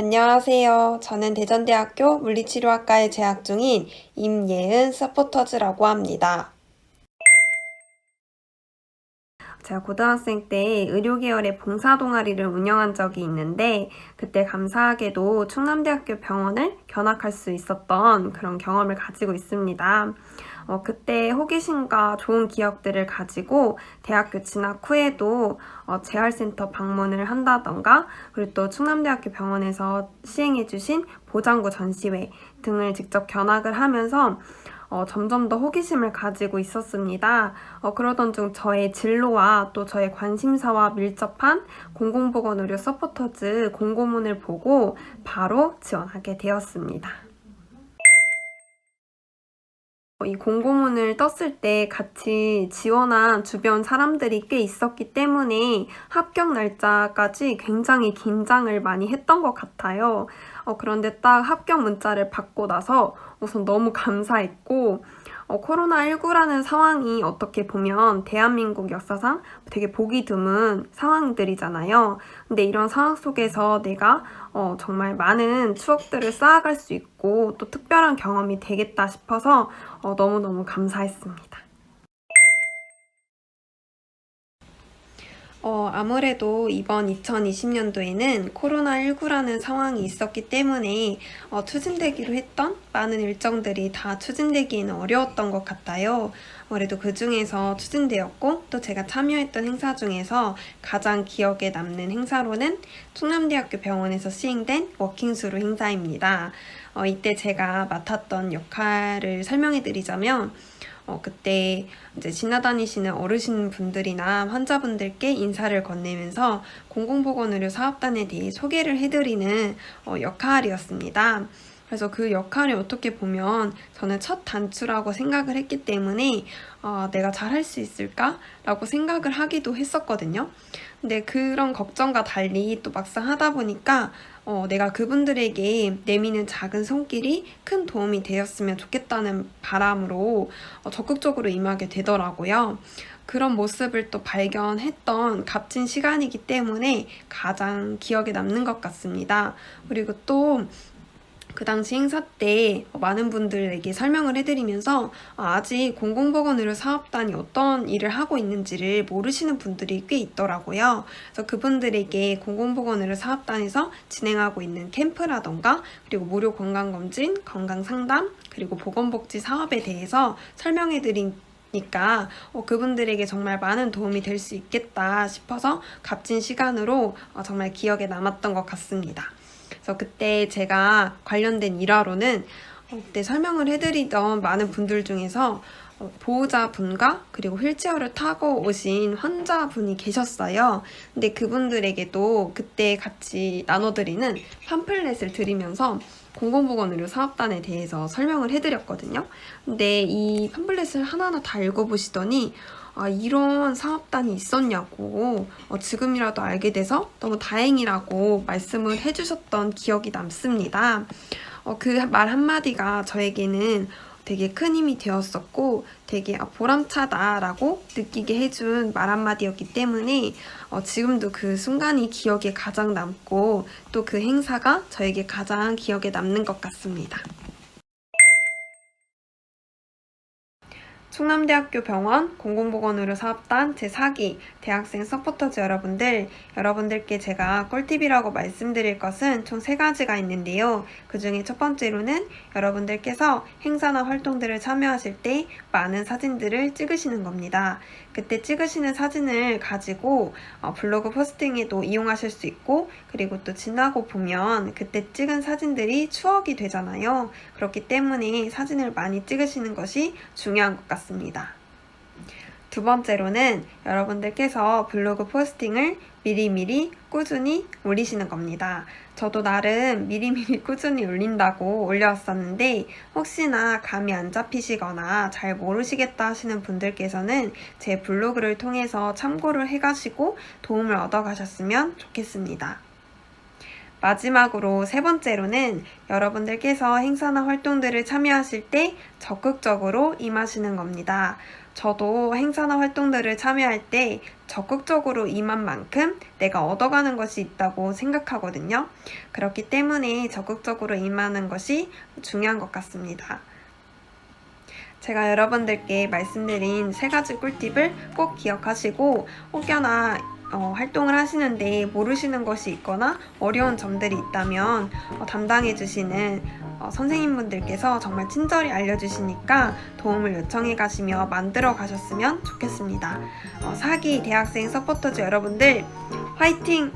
안녕하세요. 저는 대전대학교 물리치료학과에 재학 중인 임예은 서포터즈라고 합니다. 제가 고등학생 때 의료계열의 봉사 동아리를 운영한 적이 있는데 그때 감사하게도 충남대학교 병원을 견학할 수 있었던 그런 경험을 가지고 있습니다. 어, 그때 호기심과 좋은 기억들을 가지고 대학교 진학 후에도 어, 재활센터 방문을 한다던가 그리고 또 충남대학교 병원에서 시행해주신 보장구 전시회 등을 직접 견학을 하면서 어, 점점 더 호기심을 가지고 있었습니다. 어, 그러던 중 저의 진로와 또 저의 관심사와 밀접한 공공보건 의료 서포터즈 공고문을 보고 바로 지원하게 되었습니다. 어, 이 공고문을 떴을 때 같이 지원한 주변 사람들이 꽤 있었기 때문에 합격 날짜까지 굉장히 긴장을 많이 했던 것 같아요. 어, 그런데 딱 합격 문자를 받고 나서 우선 너무 감사했고, 어, 코로나19라는 상황이 어떻게 보면 대한민국 역사상 되게 보기 드문 상황들이잖아요. 근데 이런 상황 속에서 내가 어, 정말 많은 추억들을 쌓아갈 수 있고 또 특별한 경험이 되겠다 싶어서 어, 너무너무 감사했습니다. 어, 아무래도 이번 2020년도에는 코로나19라는 상황이 있었기 때문에 어, 추진되기로 했던 많은 일정들이 다 추진되기에는 어려웠던 것 같아요. 아무래도 그 중에서 추진되었고 또 제가 참여했던 행사 중에서 가장 기억에 남는 행사로는 충남대학교 병원에서 시행된 워킹스루 행사입니다. 어, 이때 제가 맡았던 역할을 설명해 드리자면 어, 그때 이제 지나다니시는 어르신 분들이나 환자분들께 인사를 건네면서 공공보건의료 사업단에 대해 소개를 해드리는 어, 역할이었습니다. 그래서 그 역할이 어떻게 보면 저는 첫 단추라고 생각을 했기 때문에 어, 내가 잘할 수 있을까라고 생각을 하기도 했었거든요. 근데 그런 걱정과 달리 또 막상 하다 보니까 어, 내가 그분들에게 내미는 작은 손길이 큰 도움이 되었으면 좋겠다는 바람으로 어, 적극적으로 임하게 되더라고요. 그런 모습을 또 발견했던 값진 시간이기 때문에 가장 기억에 남는 것 같습니다. 그리고 또 그 당시 행사 때 많은 분들에게 설명을 해드리면서 아직 공공보건 의료 사업단이 어떤 일을 하고 있는지를 모르시는 분들이 꽤 있더라고요. 그래서 그분들에게 공공보건 의료 사업단에서 진행하고 있는 캠프라던가 그리고 무료 건강검진, 건강상담, 그리고 보건복지 사업에 대해서 설명해드린 니까 어, 그분들에게 정말 많은 도움이 될 수 있겠다 싶어서 값진 시간으로 어, 정말 기억에 남았던 것 같습니다. 그래서 그때 제가 관련된 일화로는 어, 그때 설명을 해드리던 많은 분들 중에서 어, 보호자분과 그리고 휠체어를 타고 오신 환자분이 계셨어요. 근데 그분들에게도 그때 같이 나눠드리는 팜플렛을 드리면서 공공보건의료 사업단에 대해서 설명을 해드렸거든요. 근데 이 팜플렛을 하나하나 다 읽어보시더니 아, 이런 사업단이 있었냐고 어, 지금이라도 알게 돼서 너무 다행이라고 말씀을 해주셨던 기억이 남습니다. 어, 그 말 한마디가 저에게는 되게 큰 힘이 되었었고 되게 아, 보람차다라고 느끼게 해준 말 한마디였기 때문에 어, 지금도 그 순간이 기억에 가장 남고 또 그 행사가 저에게 가장 기억에 남는 것 같습니다. 충남대학교 병원 공공보건의료 사업단 제4기 대학생 서포터즈 여러분들, 여러분들께 제가 꿀팁이라고 말씀드릴 것은 총 세 가지가 있는데요. 그 중에 첫 번째로는 여러분들께서 행사나 활동들을 참여하실 때 많은 사진들을 찍으시는 겁니다. 그때 찍으시는 사진을 가지고 어, 블로그 포스팅에도 이용하실 수 있고 그리고 또 지나고 보면 그때 찍은 사진들이 추억이 되잖아요. 그렇기 때문에 사진을 많이 찍으시는 것이 중요한 것 같습니다. 두 번째로는 여러분들께서 블로그 포스팅을 미리미리 꾸준히 올리시는 겁니다. 저도 나름 미리미리 꾸준히 올린다고 올려왔었는데 혹시나 감이 안 잡히시거나 잘 모르시겠다 하시는 분들께서는 제 블로그를 통해서 참고를 해가시고 도움을 얻어가셨으면 좋겠습니다. 마지막으로 세 번째로는 여러분들께서 행사나 활동들을 참여하실 때 적극적으로 임하시는 겁니다. 저도 행사나 활동들을 참여할 때 적극적으로 임한 만큼 내가 얻어가는 것이 있다고 생각하거든요. 그렇기 때문에 적극적으로 임하는 것이 중요한 것 같습니다. 제가 여러분들께 말씀드린 세 가지 꿀팁을 꼭 기억하시고 혹여나 어, 활동을 하시는데 모르시는 것이 있거나 어려운 점들이 있다면 어, 담당해 주시는 어, 선생님분들께서 정말 친절히 알려주시니까 도움을 요청해 가시며 만들어 가셨으면 좋겠습니다. 어, 사기 대학생 서포터즈 여러분들 화이팅!